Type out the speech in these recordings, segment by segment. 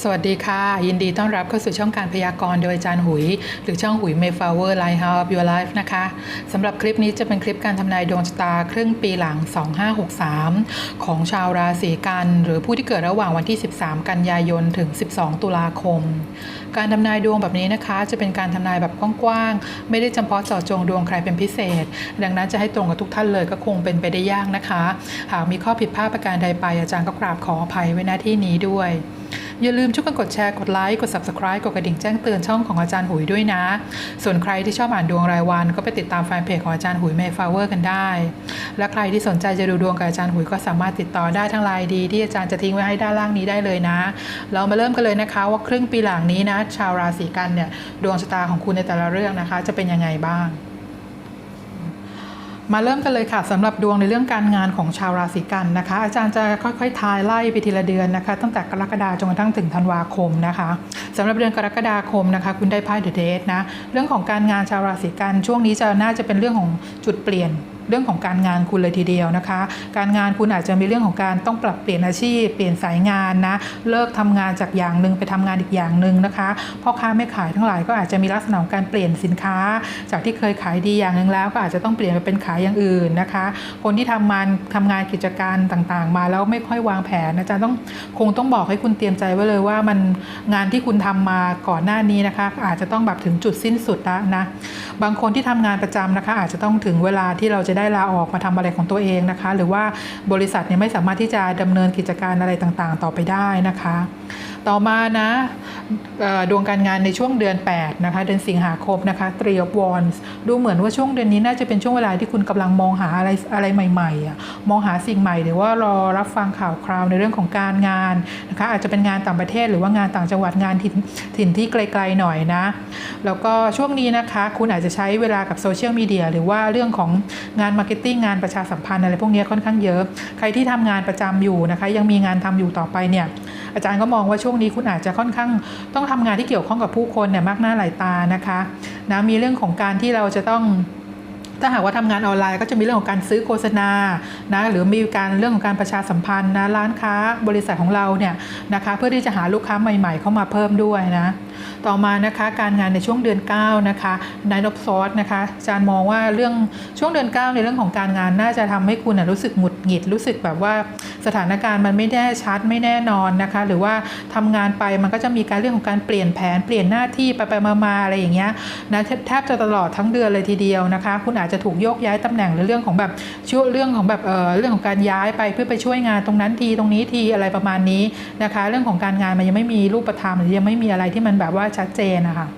สวัสดีค่ะ ยินดีต้อนรับเข้าสู่ช่องการพยากรณ์โดยอาจารย์หุย หรือช่องหุย Mayflower Lighthouse of Your Life นะคะสำหรับคลิปนี้จะเป็นคลิปการทำนายดวงชะตาครึ่งปีหลัง 2563 ของชาวราศีกัน หรือผู้ที่เกิดระหว่างวันที่ 13 กันยายนถึง 12 ตุลาคม การทำนายดวงแบบนี้นะคะ จะเป็นการทำนายแบบกว้างๆ ไม่ได้จำเพาะเจาะจงดวงใครเป็นพิเศษ ดังนั้นจะให้ตรงกับทุกท่านเลยก็คงเป็นไปได้ยากนะคะ หากมีข้อผิดพลาดประการใดไปอาจารย์ก็กราบขออภัยไว้หน้าที่นี้ด้วย อย่าลืมช่วยกันกดแชร์กดไลค์กด Subscribe กดกระดิ่งแจ้งเตือนช่องของอาจารย์หุยด้วยนะ ส่วนใครที่ชอบอ่านดวงรายวัน ก็ไปติดตามแฟนเพจของอาจารย์หุยเมย์ฟลาเวอร์กันได้ และใครที่สนใจจะดูดวงกับอาจารย์หุยก็สามารถติดต่อได้ทั้งไลน์ดี ที่อาจารย์จะทิ้งไว้ให้ด้านล่างนี้ได้เลยนะ เรามาเริ่มกันเลยนะคะ ว่าครึ่งปีหลังนี้นะ ชาวราศีกันเนี่ยดวงชะตาของคุณในแต่ละเรื่องนะคะ จะเป็นยังไงบ้าง มาเริ่มกันเลยค่ะสำหรับดวงในเรื่องการงานของชาวราศีกันนะคะ อาจารย์จะค่อยๆทายไล่ไปทีละเดือนนะคะ ตั้งแต่กรกฎาคมจนกระทั่งถึงธันวาคมนะคะสำหรับเดือนกรกฎาคมนะคะ คุณได้ไพ่เดอะเดทนะเรื่องของการงานชาวราศีกันช่วงนี้จะน่าจะเป็นเรื่องของจุดเปลี่ยน เรื่องของการงานคุณเลยทีเดียวนะคะ การงานคุณอาจจะมีเรื่องของการต้องปรับเปลี่ยนอาชีพ เปลี่ยนสายงานนะ เลิกทำงานจากอย่างหนึ่งไปทำงานอีกอย่างหนึ่งนะคะพ่อค้าไม่ขายทั้งหลายก็อาจจะมีลักษณะของการเปลี่ยนสินค้า จากที่เคยขายดีอย่างหนึ่งแล้ว ก็อาจจะต้องเปลี่ยนไปเป็นขายอย่างอื่นนะคะ คนที่ทำงานทำงานกิจการต่างๆ มาแล้วไม่ค่อยวางแผนอาจารย์ต้องคงต้องบอกให้คุณเตรียมใจไว้เลยว่ามันงานที่คุณทำมาก่อนหน้านี้นะคะ อาจจะต้องแบบถึงจุดสิ้นสุดแล้วนะบางคนที่ทำงานประจำนะคะ อาจจะต้องถึงเวลาที่เราจะได้ลาออกมาทำอะไรของตัวเองนะคะ หรือว่าบริษัทเนี่ยไม่สามารถที่จะดำเนินกิจการอะไรต่างๆ ต่อไปได้นะคะ ต่อมานะดวงการงานในช่วงเดือน 8 นะคะ เดือนสิงหาคมนะคะ Three of Wands ดูเหมือนว่าช่วงเดือนนี้น่าจะเป็นช่วงเวลาที่คุณกำลังมองหาอะไรอะไรใหม่ๆอะมองหาสิ่งใหม่หรือว่ารอรับฟังข่าวคราวในเรื่องของการงานนะคะอาจจะเป็นงานต่างประเทศหรือว่างานต่างจังหวัดงานถิ่นถิ่นที่ไกลๆหน่อยนะ แล้วก็ช่วงนี้นะคะคุณอาจจะใช้เวลากับโซเชียลมีเดียหรือว่าเรื่องของงานมาร์เก็ตติ้งงานประชาสัมพันธ์อะไรพวกนี้ค่อนข้างเยอะ ใครที่ทำงานประจำอยู่นะคะ ยังมีงานทำอยู่ต่อไปเนี่ยอาจารย์ก็มองว่าช่วงงนี้คุณอาจจะค่อนข้างต้องทำงานที่เกี่ยวข้องกับผู้คนเนี่ยมากหน้าหลายตานะคะนะมีเรื่องของการที่เราจะต้องถ้าหากว่าทำงานออนไลน์ก็จะมีเรื่องของการซื้อโฆษณานะหรือมีการเรื่องของการประชาสัมพันธ์นะร้านค้าบริษัทของเราเนี่ยนะคะเพื่อที่จะหาลูกค้าใหม่ ๆ เข้ามาเพิ่มด้วยนะ ต่อมานะคะการงานในช่วงเดือน9นะคะนายนบซอสนะคะอาจารย์มองว่าเรื่องช่วงเดือน 9 ในเรื่องของการงานน่าจะทำให้คุณรู้สึกหงุดหงิดรู้สึกแบบว่าสถานการณ์มันไม่แน่ชัดไม่แน่นอนนะคะ หรือว่าทำงานไปมันก็จะมีการเรื่องของการเปลี่ยนแผนเปลี่ยนหน้าที่ไปไปมาๆอะไรอย่างเงี้ยนะแทบจะตลอดทั้งเดือนเลยทีเดียวนะคะ คุณอาจจะถูกโยกย้ายตำแหน่งหรือเรื่องของแบบช่วงเรื่องของแบบเออเรื่องของการย้ายไปเพื่อไปช่วยงานตรงนั้นทีตรงนี้ทีอะไรประมาณนี้นะคะ เรื่องของการงานมันยังไม่มีรูปธรรมหรือยังไม่มีอะไรที่มันแบบว่าชัดเจนนะคะ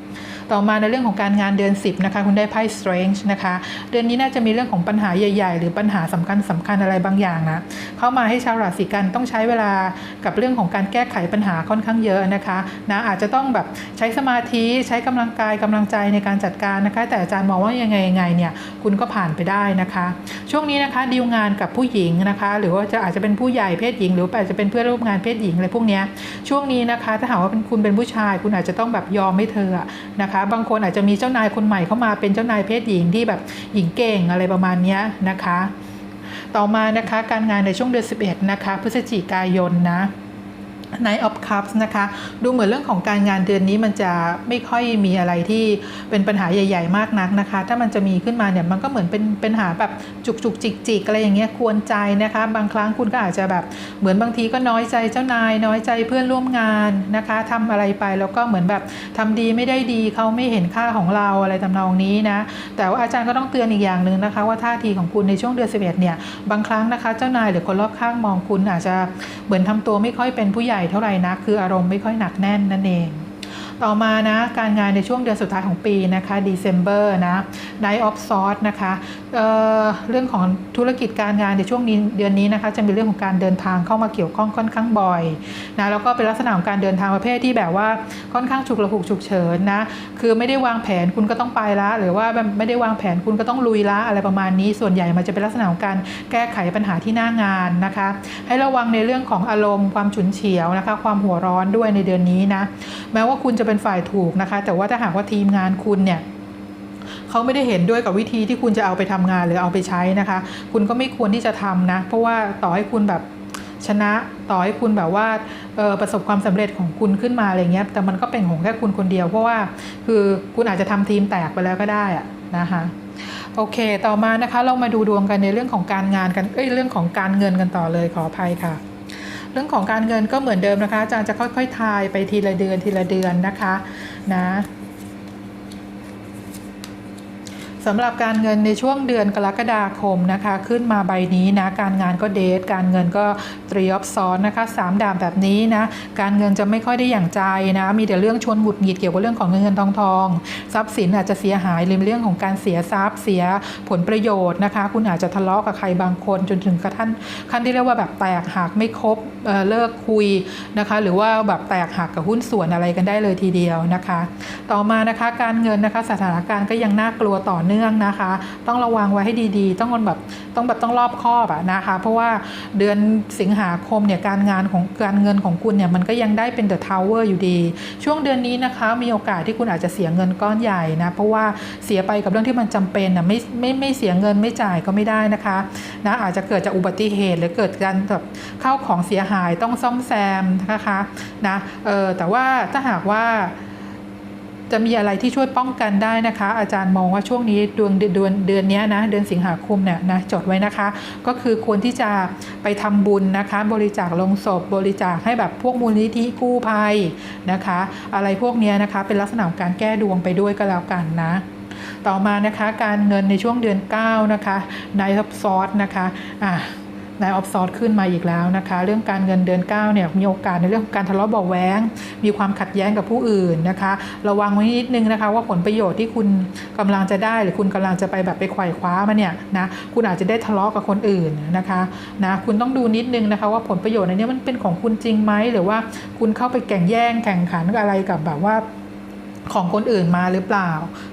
ต่อมาในเรื่องของการงานเดือน 10นะคะคุณได้ไพ่ strange นะคะเดือนนี้น่าจะมีเรื่องของปัญหาใหญ่ ๆ หรือปัญหาสำคัญสำคัญอะไรบางอย่างนะเข้ามาให้ชาวราศีกันต้องใช้เวลากับเรื่องของการแก้ไขปัญหาค่อนข้างเยอะนะคะนะอาจจะต้องแบบใช้สมาธิใช้กำลังกายกำลังใจในการจัดการนะคะ แต่อาจารย์มองว่ายังไงยังไงเนี่ยคุณก็ผ่านไปได้นะคะ ช่วงนี้นะคะดีลงานกับผู้หญิงนะคะ หรือว่าจะอาจจะเป็นผู้ใหญ่เพศหญิง หรืออาจจะเป็นเพื่อนร่วมงานเพศหญิงอะไรพวกนี้ช่วงนี้นะคะถ้าหากว่าเป็นคุณเป็นผู้ชาย คุณอาจจะต้องแบบยอมให้เธออะนะคะ บางคนอาจจะมีเจ้านายคนใหม่เข้ามาเป็นเจ้านายเพศหญิงที่แบบหญิงเก่งอะไรประมาณนี้นะคะ ต่อมานะคะการงานในช่วงเดือน11นะคะพฤศจิกายนนะ Night of Cups นะคะ ดูเหมือนเรื่องของการงานเดือนนี้มันจะไม่ค่อยมีอะไรที่เป็นปัญหาใหญ่ ๆ มากนักนะคะ ถ้ามันจะมีขึ้นมาเนี่ยมันก็เหมือนเป็นปัญหาแบบจุกจุกจิกจิกๆอะไรอย่างเงี้ยควรใจนะคะ บางครั้งคุณก็อาจจะแบบเหมือนบางทีก็น้อยใจเจ้านาย น้อยใจเพื่อนร่วมงานนะคะทำอะไรไปแล้วก็เหมือนแบบทำดีไม่ได้ดีเขาไม่เห็นค่าของเราอะไรทำนองนี้นะ แต่ว่าอาจารย์ก็ต้องเตือนอีกอย่างหนึ่งนะคะ ว่าท่าทีของคุณในช่วงเดือน11เนี่ยบางครั้งนะคะ เจ้านายหรือคนรอบข้างมองคุณอาจจะเหมือนทำตัวไม่ค่อยเป็นผู้ใหญ่เท่าไหร่นะคืออารมณ์ไม่ค่อยหนักแน่นนั่นเอง ต่อมานะการงานในช่วงเดือนสุดท้ายของปีนะคะ December นะ Night of Swords นะคะเเรื่องของธุรกิจการงานในช่วงนี้เดือนนี้นะคะจะมีเรื่องของการเดินทางเข้ามาเกี่ยวข้องค่อนข้างบ่อยนะแล้วก็เป็นลักษณะของการเดินทางประเภทที่แบบว่าค่อนข้างฉุกระหุกฉุกเฉินนะคือไม่ได้วางแผนคุณก็ต้องไปละ หรือว่าไม่ได้วางแผนคุณก็ต้องลุยละอะไรประมาณนี้ส่วนใหญ่มันจะเป็นลักษณะของการแก้ไขปัญหาที่หน้างานนะคะ ให้ระวังในเรื่องของอารมณ์ความฉุนเฉียวนะคะ ความหัวร้อนด้วยในเดือนนี้นะแม้ว่าคุณจะเป็น็นฝ่ายถูกนะคะ แต่ว่าถ้าหากว่าทีมงานคุณเนี่ยเขาไม่ได้เห็นด้วยกับวิธีที่คุณจะเอาไปทำงานหรือเอาไปใช้นะคะ คุณก็ไม่ควรที่จะทำนะ เพราะว่าต่อให้คุณแบบชนะต่อให้คุณแบบว่าออประสบความสำเร็จของคุณขึ้นมาอะไรเงี้ย แต่มันก็เป็นของแค่คุณคนเดียว เพราะว่าคือคุณอาจจะทำทีมแตกไปแล้วก็ได้อะนะคะโอเค ต่อมานะคะเรามาดูดวงกันในเรื่องของการงานกันเอ้ยเรื่องของการเงินกันต่อเลยขออภัยค่ะ เรื่องของการเงินก็เหมือนเดิมนะคะ อาจารย์จะค่อยๆ ทายไปทีละเดือนทีละเดือนนะคะนะ สำหรับการเงินในช่วงเดือนกรกฎาคมนะคะ ขึ้นมาใบนี้นะ การงานก็เดท การเงินก็ตรีออฟซ้อนนะคะสามดาบแบบนี้นะ การเงินจะไม่ค่อยได้อย่างใจนะ มีแต่เรื่องชวนหงุดหงิดเกี่ยวกับเรื่องของเงินเงินทองทองทรัพย์สินอาจจะเสียหายหรือเรื่องของการเสียทรัพย์เสียผลประโยชน์นะคะ คุณอาจจะทะเลาะกับใครบางคนจนถึงกระทั่งขั้นที่เรียกว่าแบบแตกหักไม่ครบเเลิกคุยนะคะ หรือว่าแบบแตกหักกับหุ้นส่วนอะไรกันได้เลยทีเดียวนะคะ ต่อมานะคะการเงินนะคะสถานการณ์ก็ยังน่ากลัวต่อเนื่องนะคะ ต้องระวังไว้ให้ดีๆ ต้องแบบต้องแบบต้องรอบคอบอะนะคะ เพราะว่าเดือนสิงหาคมเนี่ยการงานของการเงินของคุณเนี่ยมันก็ยังได้เป็นเดอะทาวเวอร์อยู่ดี ช่วงเดือนนี้นะคะมีโอกาสที่คุณอาจจะเสียเงินก้อนใหญ่นะเพราะว่าเสียไปกับเรื่องที่มันจำเป็นนะไม่ไม่ไม่เสียเงินไม่จ่ายก็ไม่ได้นะคะนะอาจจะเกิดจากอุบัติเหตุหรือเกิดการแบบเข้าของเสียหายต้องซ่อมแซมนะคะนะเออแต่ว่าถ้าหากว่า จะมีอะไรที่ช่วยป้องกันได้นะคะ อาจารย์มองว่าช่วงนี้ดือนเดือนเดือนนี้นะเดือนสิงหาคมเนี่ยนะจดไว้นะคะ ก็คือควรที่จะไปทำบุญนะคะ บริจาคลงศพบริจาคให้แบบพวกมูลนิธิกู้ภัยนะคะ อะไรพวกนี้นะคะ เป็นลักษณะของการแก้ดวงไปด้วยก็แล้วกันนะต่อมานะคะการเงินในช่วงเดือน 9 นะคะนายทับซอสนะคะอะ นายออฟซอสขึ้นมาอีกแล้วนะคะ เรื่องการเงินเดือน9เนี่ยมีโอกาสในเรื่องของการทะเลาะเบาแว้งมีความขัดแย้งกับผู้อื่นนะคะ ระวังไว้นิดนึงนะคะว่าผลประโยชน์ที่คุณกำลังจะได้หรือคุณกำลังจะไปแบบไปไขว่คว้ามาเนี่ยนะคุณอาจจะได้ทะเลาะกับคนอื่นนะคะนะคุณต้องดูนิดนึงนะคะว่าผลประโยชน์ในนี้มันเป็นของคุณจริงไหมหรือว่าคุณเข้าไปแข่งแย่งแข่งขันกับอะไรกับแบบว่า ของคนอื่นมาหรือเปล่า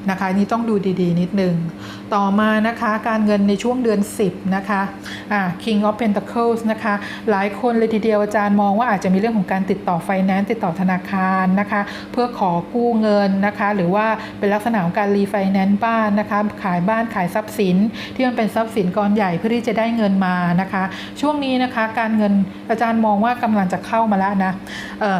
นะคะนี่ต้องดูดีๆ นิดนึง ต่อมานะคะการเงินในช่วงเดือน 10 นะคะอ่า King of Pentacles นะคะ หลายคนเลยทีเดียวอาจารย์มองว่าอาจจะมีเรื่องของการติดต่อไฟแนนซ์ติดต่อธนาคารนะคะ เพื่อขอกู้เงินนะคะ หรือว่าเป็นลักษณะของการรีไฟแนนซ์บ้านนะคะ ขายบ้านขายทรัพย์สิน ที่มันเป็นทรัพย์สินก้อนใหญ่เพื่อที่จะได้เงินมานะคะ ช่วงนี้นะคะการเงินอาจารย์มองว่ากำลังจะเข้ามาแล้วนะ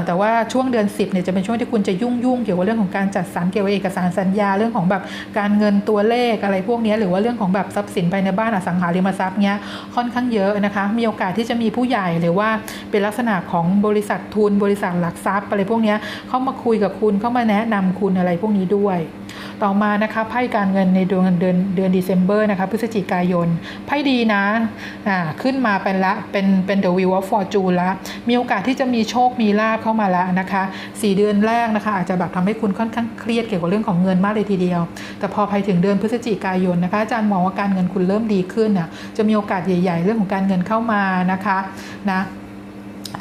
แต่ว่าช่วงเดือน 10เนี่ยจะเป็นช่วงที่คุณจะยุ่งยุ่งๆเกี่ยวกับเรื่องของการการจัดสรรเกี่ยวกับเอกสารสัญญาเรื่องของแบบการเงินตัวเลขอะไรพวกนี้หรือว่าเรื่องของแบบทรัพย์สินภายในบ้านอสังหาริมทรัพย์เนี้ยค่อนข้างเยอะนะคะ มีโอกาสที่จะมีผู้ใหญ่หรือว่าเป็นลักษณะของบริษัททุน บริษัทหลักทรัพย์อะไรพวกนี้เข้ามาคุยกับคุณเข้ามาแนะนำคุณอะไรพวกนี้ด้วย ต่อมานะคะไพ่การเงินในเดือนเดือนเดือนเดซ ember นะคะพฤศจิกายนไพ่ดีนะอ่าขึ้นมาเป็นละเป็นเป็น the wheel of fortune ละมีโอกาสที่จะมีโชคมีลาภเข้ามาแล้วนะคะสี่เดือนแรกนะคะ อาจจะแบบทำให้คุณค่อนข้างเครียดเกี่ยวกับเรื่องของเงินมากเลยทีเดียว แต่พอไปถึงเดือนพฤศจิกายนนะคะอาจารย์มองว่าการเงินคุณเริ่มดีขึ้นน่ะจะมีโอกาสใหญ่ ๆ เรื่องของการเงินเข้ามานะคะนะ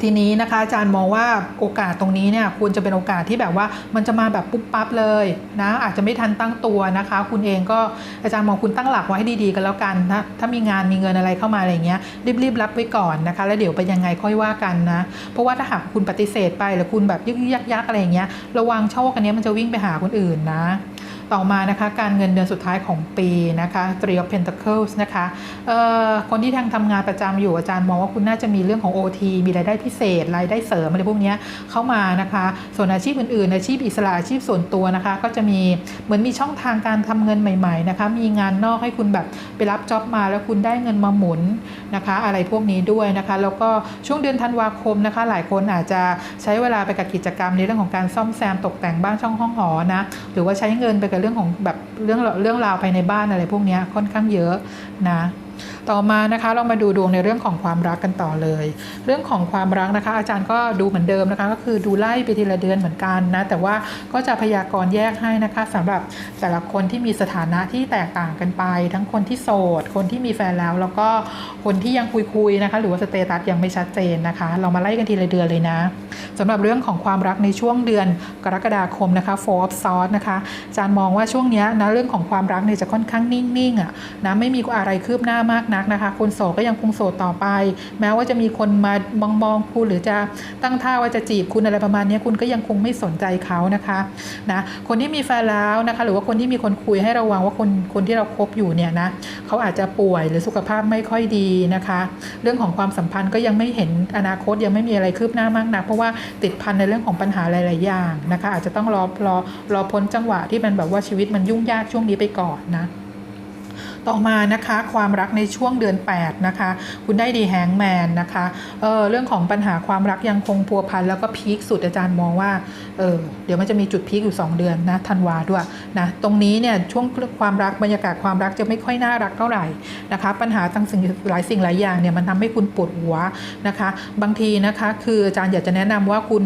ทีนี้นะคะอาจารย์มองว่าโอกาสตรงนี้เนี่ยควรจะเป็นโอกาสที่แบบว่ามันจะมาแบบปุ๊บปั๊บเลยนะอาจจะไม่ทันตั้งตัวนะคะ คุณเองก็อาจารย์มองคุณตั้งหลักไว้ให้ดีๆกันแล้วกันนะถ้ามีงานมีเงินอะไรเข้ามาอะไรเงี้ยรีบๆรับไว้ก่อนนะคะ แล้วเดี๋ยวไปยังไงค่อยว่ากันนะ เพราะว่าถ้าหากคุณปฏิเสธไปหรือคุณแบบยึกยักๆอะไรเงี้ยระวังโชคอันนี้มันจะวิ่งไปหาคนอื่นนะ ต่อมานะคะการเงินเดือนสุดท้ายของปีนะคะ Three of Pentacles นะคะคนที่ทางทำงานประจำอยู่อาจารย์มองว่าคุณน่าจะมีเรื่องของ OT มีรายได้พิเศษรายได้เสริมอะไรพวกนี้เข้ามานะคะ ส่วนอาชีพอื่นๆ อาชีพอิสระอาชีพส่วนตัวนะคะ ก็จะมีเหมือนมีช่องทางการทำเงินใหม่ๆนะคะมีงานนอกให้คุณแบบไปรับจ็อบมาแล้วคุณได้เงินมาหมุนนะคะ อะไรพวกนี้ด้วยนะคะ แล้วก็ช่วงเดือนธันวาคมนะคะ หลายคนอาจจะใช้เวลาไปกับกิจกรรมในเรื่องของการซ่อมแซมตกแต่งบ้านช่องห้องหอนะหรือว่าใช้เงินไปกับเรื่องของแบบเรื่องเรื่องราวภายในบ้านอะไรพวกนี้ค่อนข้างเยอะนะ ต่อมานะคะเรามาดูดวงในเรื่องของความรักกันต่อเลย เรื่องของความรักนะคะ อาจารย์ก็ดูเหมือนเดิมนะคะ ก็คือดูไล่ไปทีละเดือนเหมือนกันนะ แต่ว่าก็จะพยากรณ์แยกให้นะคะสำหรับแต่ละคนที่มีสถานะที่แตกต่างกันไป ทั้งคนที่โสด คนที่มีแฟนแล้ว แล้วก็คนที่ยังคุยๆนะคะ หรือว่าสเตตัสยังไม่ชัดเจนนะคะ เรามาไล่กันทีละเดือนเลยนะสำหรับเรื่องของความรักในช่วงเดือนกรกฎาคมนะคะ Four of Swords นะคะอาจารย์มองว่าช่วงนี้นะเรื่องของความรักเนี่ยจะค่อนข้างนิ่งๆอะนะไม่มีอะไรคืบหน้ามากนักนะคะคนโสดก็ยังคงโสดต่อไป แม้ว่าจะมีคนมามองมองคุณหรือจะตั้งท่าว่าจะจีบคุณอะไรประมาณนี้คุณก็ยังคงไม่สนใจเขานะคะนะคนที่มีแฟนแล้วนะคะ หรือว่าคนที่มีคนคุยให้ระวังว่าคนคนที่เราคบอยู่เนี่ยนะเขาอาจจะป่วยหรือสุขภาพไม่ค่อยดีนะคะ เรื่องของความสัมพันธ์ก็ยังไม่เห็นอนาคตยังไม่มีอะไรคืบหน้ามากนักเพราะว่าติดพันในเรื่องของปัญหาหลาย ๆ อย่างนะคะ อาจจะต้องรอรอรอพ้นจังหวะที่มันแบบว่าชีวิตมันยุ่งยากช่วงนี้ไปก่อนนะ ต่อมานะคะความรักในช่วงเดือน 8 นะคะ คุณได้ดีแฮงแมนนะคะเออเรื่องของปัญหาความรักยังคงพัวพันแล้วก็พีคสุดอาจารย์มองว่าเออเดี๋ยวมันจะมีจุดพีคอยู่ 2 เดือนนะธันวาด้วยนะตรงนี้เนี่ยช่วงความรักบรรยากาศความรักจะไม่ค่อยน่ารักเท่าไหร่นะคะ ปัญหาทั้งสิ่งหลายสิ่งหลายอย่างเนี่ยมันทำให้คุณปวดหัวนะคะ บางทีนะคะ คืออาจารย์อยากจะแนะนำว่าคุณ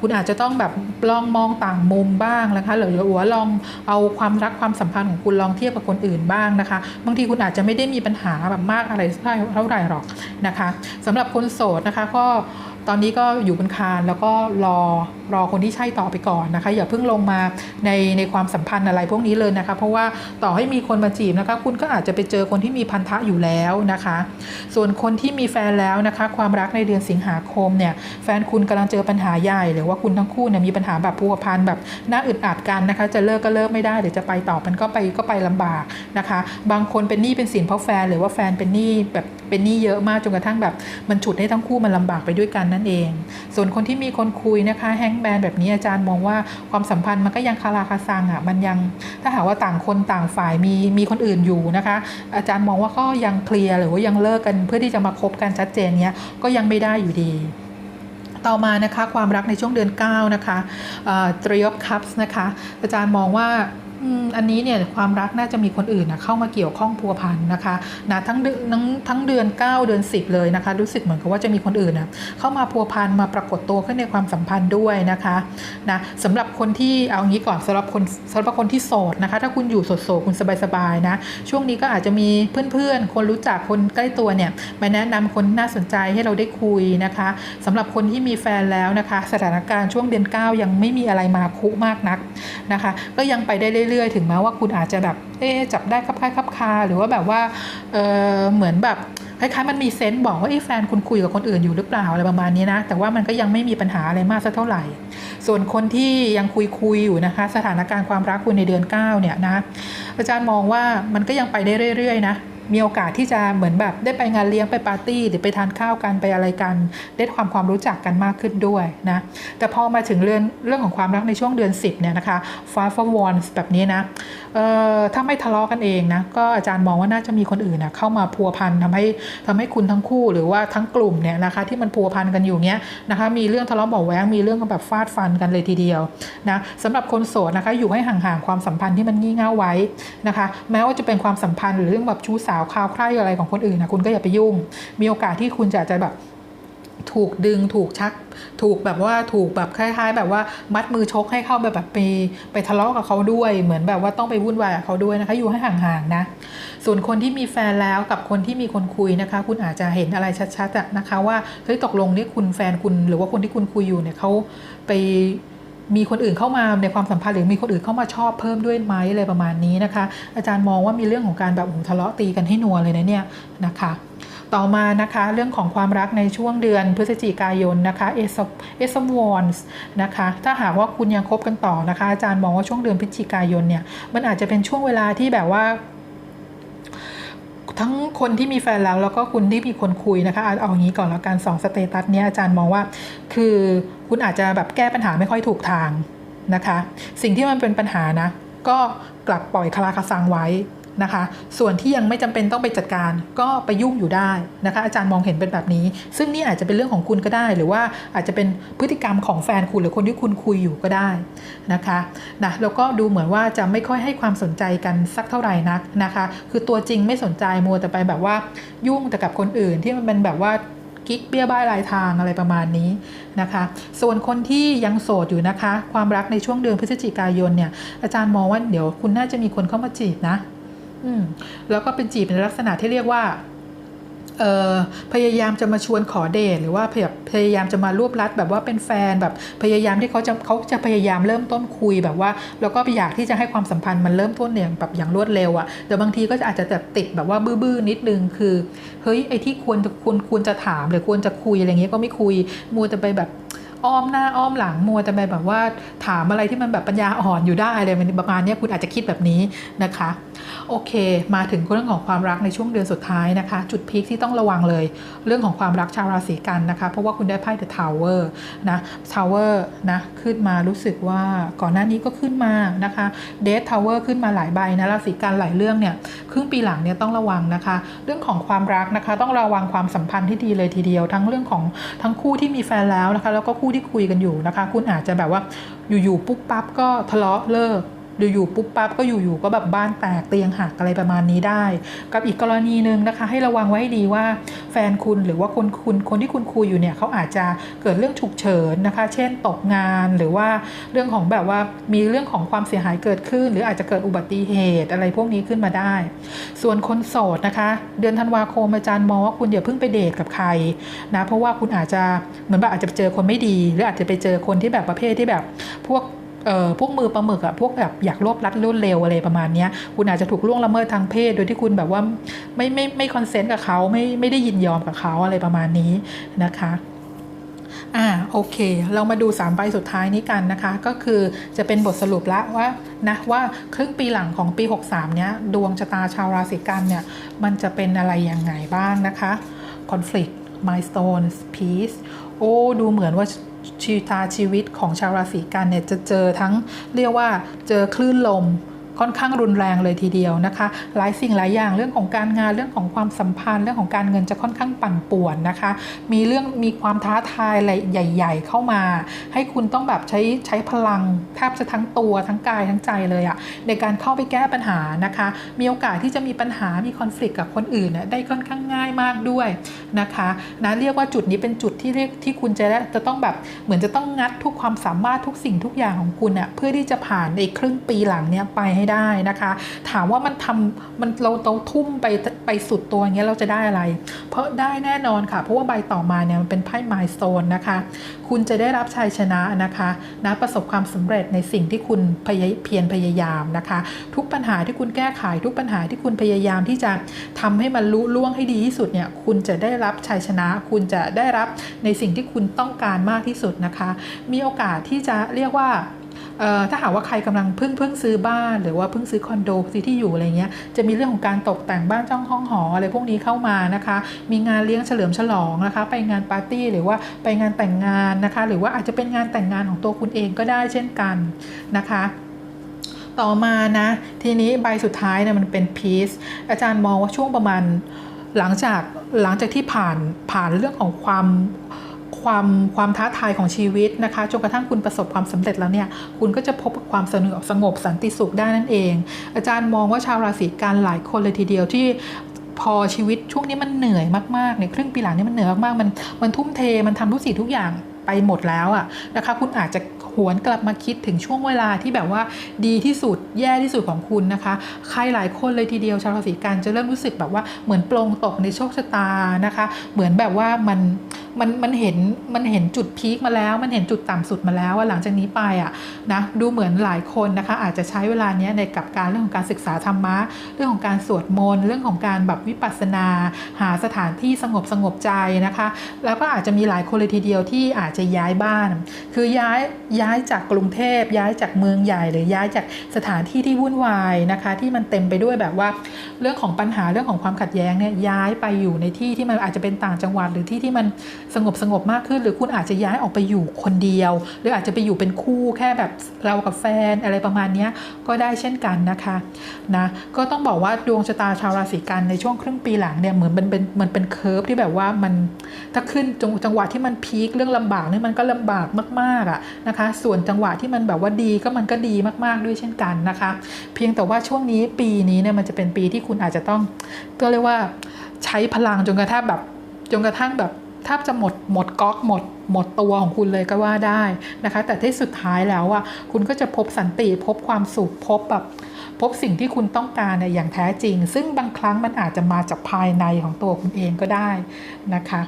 คุณอาจจะต้องแบบลองมองต่างมุมบ้างนะคะหรือว่าลองเอาความรักความสัมพันธ์ของคุณลองเทียบกับคนอื่นบ้างนะคะบางทีคุณอาจจะไม่ได้มีปัญหาแบบมากอะไรเท่าไหร่หรอกนะคะสำหรับคนโสดนะคะก็ ตอนนี้ก็อยู่บนคานแล้วก็รอรอคนที่ใช่ต่อไปก่อนนะคะ อย่าเพิ่งลงมาในในความสัมพันธ์อะไรพวกนี้เลยนะคะ เพราะว่าต่อให้มีคนมาจีบนะคะ คุณก็อาจจะไปเจอคนที่มีพันธะอยู่แล้วนะคะ ส่วนคนที่มีแฟนแล้วนะคะ ความรักในเดือนสิงหาคมเนี่ยแฟนคุณกำลังเจอปัญหาใหญ่หรือว่าคุณทั้งคู่เนี่ยมีปัญหาแบบพัวพันแบบน่าอึดอัดกันนะคะ จะเลิกก็เลิกไม่ได้หรือจะไปต่อมันก็ไปก็ไปลำบากนะคะ บางคนเป็นหนี้เป็นสินเพราะแฟนหรือว่าแฟนเป็นหนี้แบบเป็นหนี้เยอะมากจนกระทั่งแบบ มันฉุดให้ทั้งคู่มันลำบากไปด้วยกันนั่นเอง ส่วนคนที่มีคนคุยนะคะแฮงแมนแบบนี้อาจารย์มองว่าความสัมพันธ์มันก็ยังคาราคาซังอะมันยังถ้าหากว่าต่างคนต่างฝ่ายมีมีคนอื่นอยู่นะคะ อาจารย์มองว่าก็ยังเคลียร์หรือว่ายังเลิกกันเพื่อที่จะมาคบกันชัดเจนเนี้ยก็ยังไม่ได้อยู่ดีต่อมานะคะความรักในช่วงเดือน 9 นะคะตรีออคัพส์นะคะ อาจารย์มองว่า อืมอันนี้เนี่ยความรักน่าจะมีคนอื่นนะเข้ามาเกี่ยวข้องพัวพันนะคะนะทั้งเดือนทั้งทั้งเดือน 9 เดือน 10 เลยนะคะ รู้สึกเหมือนกับว่าจะมีคนอื่นนะเข้ามาพัวพันมาปรากฏตัวขึ้นในความสัมพันธ์ด้วยนะคะนะสำหรับคนที่เอางี้ก่อนสำหรับคนสำหรับคนที่โสดนะคะ ถ้าคุณอยู่โสดๆคุณสบายๆนะช่วงนี้ก็อาจจะมีเพื่อนๆ คนรู้จักคนใกล้ตัวเนี่ยมาแนะนำคนน่าสนใจให้เราได้คุยนะคะสำหรับคนที่มีแฟนแล้วนะคะ สถานการณ์ช่วงเดือน 9 ยังไม่มีอะไรมาคุมากนักนะคะ ก็ยังไปได้เรื่อยๆ ถึงแม้ว่าคุณอาจจะแบบเอ๊จับได้คับคล้ายคับคา หรือว่าแบบว่าเออเหมือนแบบคล้ายๆมันมีเซนต์บอกว่าไอ้แฟนคุณคุยกับคนอื่นอยู่หรือเปล่าอะไรประมาณนี้นะ แต่ว่ามันก็ยังไม่มีปัญหาอะไรมากสักเท่าไหร่ ส่วนคนที่ยังคุยคุยๆอยู่นะคะ สถานการณ์ความรักคุณในเดือน 9 เนี่ยนะอาจารย์มองว่ามันก็ยังไปได้เรื่อยๆนะ มีโอกาสที่จะเหมือนแบบได้ไปงานเลี้ยงไปปาร์ตี้หรือไปทานข้าวกันไปอะไรกัน ได้ความความรู้จักกันมากขึ้นด้วยนะแต่พอมาถึงเรื่องเรื่องของความรักในช่วงเดือน 10เนี่ยนะคะ Five of Wands แบบนี้นะเอ่อถ้าไม่ทะเลาะกันเองนะก็อาจารย์มองว่าน่าจะมีคนอื่นนะเข้ามาพัวพันทำให้ทำให้คุณทั้งคู่หรือว่าทั้งกลุ่มเนี่ยนะคะที่มันพัวพันกันอยู่เนี้ยนะคะมีเรื่องทะเลาะเบาะแว้งมีเรื่องแบบฟาดฟันกันเลยทีเดียวนะสำหรับคนโสดนะคะอยู่ให้ห่างๆความสัมพันธ์ที่มันงี่เง่าไว้นะคะ แม้ว่าจะเป็นความสัมพันธ์หรือเรื่องแบบชู้สาวาวคราวใคร่อะไรของคนอื่นนะคุณก็อย่าไปยุ่ง มีโอกาสที่คุณจะจะแบบถูกดึงถูกชัก ถูกแบบว่าถูกแบบคล้ายๆ แบบว่ามัดมือชกให้เข้าไปแบบไปไปทะเลาะกับเขาด้วย เหมือนแบบว่าต้องไปวุ่นวายกับเขาด้วยนะคะ อยู่ให้ห่างๆนะ ส่วนคนที่มีแฟนแล้วกับคนที่มีคนคุยนะคะ คุณอาจจะเห็นอะไรชัดๆนะคะ ว่าเฮ้ยตกลงนี่คุณแฟนคุณหรือว่าคนที่คุณคุยอยู่เนี่ยเขาไป มีคนอื่นเข้ามาในความสัมพันธ์หรือมีคนอื่นเข้ามาชอบเพิ่มด้วยไหมอะไรประมาณนี้นะคะ อาจารย์มองว่ามีเรื่องของการแบบโอ้ทะเลาะตีกันให้นัวเลยนะเนี่ยนะคะต่อมานะคะเรื่องของความรักในช่วงเดือนพฤศจิกายนนะคะ Ace of Ace of Wands นะคะถ้าหากว่าคุณยังคบกันต่อนะคะ อาจารย์มองว่าช่วงเดือนพฤศจิกายนเนี่ยมันอาจจะเป็นช่วงเวลาที่แบบว่า ทั้งคนที่มีแฟนแล้วแล้วก็คุณที่มีคนคุยนะคะเอาอาอย่างนี้ก่อนแล้วกันสองสเตตัสเนี้ยอาจารย์มองว่า คือคุณอาจจะแบบแก้ปัญหาไม่ค่อยถูกทางนะคะ สิ่งที่มันเป็นปัญหานะ ก็กลับปล่อยคลาคาซังไว้ นะคะ ส่วนที่ยังไม่จำเป็นต้องไปจัดการก็ไปยุ่งอยู่ได้นะคะ อาจารย์มองเห็นเป็นแบบนี้ ซึ่งนี่อาจจะเป็นเรื่องของคุณก็ได้ หรือว่าอาจจะเป็นพฤติกรรมของแฟนคุณหรือคนที่คุณคุยอยู่ก็ได้นะคะนะแล้วก็ดูเหมือนว่าจะไม่ค่อยให้ความสนใจกันสักเท่าไหร่นักนะคะ คือตัวจริงไม่สนใจมัวแต่ไปแบบว่ายุ่งแต่กับคนอื่นที่มันเป็นแบบว่ากิ๊กเบี้ยบ้ายลายทางอะไรประมาณนี้นะคะ ส่วนคนที่ยังโสดอยู่นะคะ ความรักในช่วงเดือนพฤศจิกายนเนี่ยอาจารย์มองว่าเดี๋ยวคุณน่าจะมีคนเข้ามาจีบนะ แล้วก็เป็นจีบในลักษณะที่เรียกว่าเออพยายามจะมาชวนขอเดทหรือว่าแบบพยายามจะมารวบรัดแบบว่าเป็นแฟนแบบพยายามที่เขาจะเขาจะพยายามเริ่มต้นคุยแบบว่า แล้วก็อยากที่จะให้ความสัมพันธ์มันเริ่มต้นอย่างแบบอย่างรวดเร็วอะแต่บางทีก็อาจจะแบบติดแบบว่าบื้อๆนิดนึงคือเฮ้ยไอ้ที่ควรควรควรจะถามหรือควรจะคุยอะไรเงี้ยก็ไม่คุยมัวแต่ไปแบบ อ้อมหน้าอ้อมหลังมัวแต่ไปแบบว่าถามอะไรที่มันแบบปัญญาอ่อนอยู่ได้อะไรประมาณนี้คุณอาจจะคิดแบบนี้นะคะ โอเค มาถึงเรื่องของความรักในช่วงเดือนสุดท้ายนะคะ จุดพีคที่ต้องระวังเลย เรื่องของความรักชาวราศีกันนะคะ เพราะว่าคุณได้ไพ่ The Tower นะ Tower นะขึ้นมารู้สึกว่าก่อนหน้านี้ก็ขึ้นมานะคะ Death Tower ขึ้นมาหลายใบนะราศีกันหลายเรื่องเนี่ยครึ่งปีหลังเนี่ยต้องระวังนะคะ เรื่องของความรักนะคะ ต้องระวังความสัมพันธ์ที่ดีเลยทีเดียว ทั้งเรื่องของทั้งคู่ที่มีแฟนแล้วนะคะ แล้วก็คู่ที่คุยกันอยู่นะคะ คุณอาจจะแบบว่าอยู่ๆปุ๊บปั๊บก็ทะเลาะเลิก อยู่ๆปุ๊บปั๊บก็อยู่ๆก็แบบบ้านแตกเตียงหักอะไรประมาณนี้ได้ กับอีกกรณีหนึ่งนะคะ ให้ระวังไว้ให้ดีว่าแฟนคุณหรือว่าคนคุณคนที่คุณคุยอยู่เนี่ยเขาอาจจะเกิดเรื่องฉุกเฉินนะคะ เช่นตกงานหรือว่าเรื่องของแบบว่ามีเรื่องของความเสียหายเกิดขึ้น หรืออาจจะเกิดอุบัติเหตุอะไรพวกนี้ขึ้นมาได้ ส่วนคนโสดนะคะ เดือนธันวาคมอาจารย์มองว่าคุณอย่าเพิ่งไปเดทกับใครนะเพราะว่าคุณอาจจะเหมือนแบบอาจจะไปเจอคนไม่ดี หรืออาจจะไปเจอคนที่แบบประเภทที่แบบพวก พวกมือปลาหมึกอะพวกแบบอยากรวบรัดรวดเร็วอะไรประมาณเนี้ยคุณอาจจะถูกล่วงละเมิดทางเพศ โดยที่คุณแบบว่าไม่ไม่ไม่คอนเซนต์กับเขาไม่ไม่ได้ยินยอมกับเขาอะไรประมาณนี้นะคะอ่าโอเค เรามาดู3ใบสุดท้ายนี้กันนะคะ ก็คือจะเป็นบทสรุปละว่านะว่าครึ่งปีหลังของปี 63 เนี้ยดวงชะตาชาวราศีกันเนี่ย มันจะเป็นอะไรยังไงบ้างนะคะ conflict milestones peace โอ้ ดูเหมือนว่า ชีตาชีวิตของชาวราศีกันเนี่ยจะเจอทั้งเรียกว่าเจอคลื่นลม ค่อนข้างรุนแรงเลยทีเดียวนะคะ หลายสิ่งหลายอย่างเรื่องของการงานเรื่องของความสัมพันธ์เรื่องของการเงินจะค่อนข้างปั่นป่วนนะคะ มีเรื่องมีความท้าทายอะไรใหญ่ ๆ เข้ามา ให้คุณต้องแบบใช้ใช้พลังแทบจะทั้งตัวทั้งกายทั้งใจเลยอะในการเข้าไปแก้ปัญหานะคะ มีโอกาสที่จะมีปัญหามีคอน FLICT กับคนอื่นเนี่ยได้ค่อนข้างง่ายมากด้วยนะคะนะเรียกว่าจุดนี้เป็นจุดที่เรียกที่คุณจะได้จะต้องแบบเหมือนจะต้องงัดทุกความสามารถทุกสิ่งทุกอย่างของคุณเนี่ยเพื่อที่จะผ่านในครึ่งปีหลังเนี่ยไปให้ได้นะคะ ถามว่ามันทำมันเราเราทุ่มไปไปสุดตัวอย่างเงี้ยเราจะได้อะไร เพราะได้แน่นอนค่ะ เพราะว่าใบต่อมาเนี่ยมันเป็นไพ่ไมล์โซนนะคะ คุณจะได้รับชัยชนะนะคะนะประสบความสำเร็จในสิ่งที่คุณพยเพียรพยายามนะคะ ทุกปัญหาที่คุณแก้ไขทุกปัญหาที่คุณพยายามที่จะทำให้มันรู้ล่วงให้ดีที่สุดเนี่ยคุณจะได้รับชัยชนะ คุณจะได้รับในสิ่งที่คุณต้องการมากที่สุดนะคะ มีโอกาสที่จะเรียกว่า ถ้าหากว่าใครกำลังเพิ่งเพิ่งซื้อบ้าน หรือว่าเพิ่งซื้อคอนโดซื้อที่อยู่อะไรเงี้ยจะมีเรื่องของการตกแต่งบ้านจ้องห้องหออะไรพวกนี้เข้ามานะคะ มีงานเลี้ยงเฉลิมฉลองนะคะ ไปงานปาร์ตี้หรือว่าไปงานแต่งงานนะคะ หรือว่าอาจจะเป็นงานแต่งงานของตัวคุณเองก็ได้เช่นกันนะคะต่อมานะ ทีนี้ใบสุดท้ายเนี่ยมันเป็นพีซอาจารย์มองว่าช่วงประมาณหลังจากหลังจากที่ผ่านผ่านเรื่องของความ ความความท้าทายของชีวิตนะคะจนกระทั่งคุณประสบความสำเร็จแล้วเนี่ยคุณก็จะพบความสงบสงบสันติสุขได้นั่นเอง อาจารย์มองว่าชาวราศีกันหลายคนเลยทีเดียวที่พอชีวิตช่วงนี้มันเหนื่อยมากๆในครึ่งปีหลังนี้มันเหนื่อยมากๆมันมันทุ่มเทมันทำทุกสิ่งทุกอย่างไปหมดแล้วอะนะคะ คุณอาจจะหวนกลับมาคิดถึงช่วงเวลาที่แบบว่าดีที่สุดแย่ที่สุดของคุณนะคะ ใครหลายคนเลยทีเดียวชาวราศีกันจะเริ่มรู้สึกแบบว่าเหมือนปลงตกในโชคชะตานะคะ เหมือนแบบว่ามัน มันมันเห็นมันเห็นจุดพีคมาแล้ว มันเห็นจุดต่ำสุดมาแล้วว่าหลังจากนี้ไปอะนะดูเหมือนหลายคนนะคะอาจจะใช้เวลาเนี้ยในกับการเรื่องของการศึกษาธรรมะ เรื่องของการสวดมนต์เรื่องของการแบบวิปัสสนา หาสถานที่สงบสงบใจนะคะ แล้วก็อาจจะมีหลายคนเลยทีเดียวที่อาจจะย้ายบ้าน คือย้ายย้ายจากกรุงเทพย้ายจากเมืองใหญ่ หรือย้ายจากสถานที่ที่วุ่นวายนะคะ ที่มันเต็มไปด้วยแบบว่า เรื่องของปัญหาเรื่องของความขัดแย้งเนี่ยย้ายไปอยู่ในที่ที่มันอาจจะเป็นต่างจังหวัดหรือที่ที่มัน สงบสงบมากขึ้น หรือคุณอาจจะย้ายออกไปอยู่คนเดียว หรืออาจจะไปอยู่เป็นคู่แค่แบบเรากับแฟนอะไรประมาณนี้ก็ได้เช่นกันนะคะนะก็ต้องบอกว่าดวงชะตาชาวราศีกันในช่วงครึ่งปีหลังเนี่ยเหมือนมันเป็นเหมันเป็นเคอร์ฟที่แบบว่ามันถ้าขึ้นจังจังหวะที่มันพีคเรื่องลำบากเนี่ยมันก็ลำบากมากๆอะนะคะ ส่วนจังหวะที่มันแบบว่าดีก็มันก็ดีมากๆด้วยเช่นกันนะคะ เพียงแต่ว่าช่วงนี้ปีนี้เนี่ยมันจะเป็นปีที่คุณอาจจะต้องก็เรียกว่าใช้พลังจนกระทั่งแบบจนกระทั่งแบบ แทบจะหมดหมดก๊อกหมดหมดตัวของคุณเลยก็ว่าได้นะคะ แต่ที่สุดท้ายแล้วอะคุณก็จะพบสันติพบความสุขพบแบบพบสิ่งที่คุณต้องการเนี่ยอย่างแท้จริง ซึ่งบางครั้งมันอาจจะมาจากภายในของตัวคุณเองก็ได้นะคะ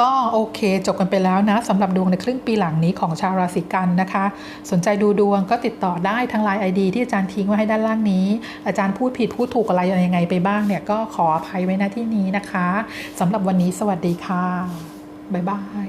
ก็โอเคจบกันไปแล้วนะสำหรับดวงในครึ่งปีหลังนี้ของชาวราศีกันนะคะ สนใจดูดวงก็ติดต่อได้ทางไลน์ไอดีที่อาจารย์ทิ้งไว้ให้ด้านล่างนี้ อาจารย์พูดผิดพูดถูกอะไรยังไงไปบ้างเนี่ยก็ขออภัยไว้ณที่นี้นะคะสำหรับวันนี้สวัสดีค่ะบ๊ายบาย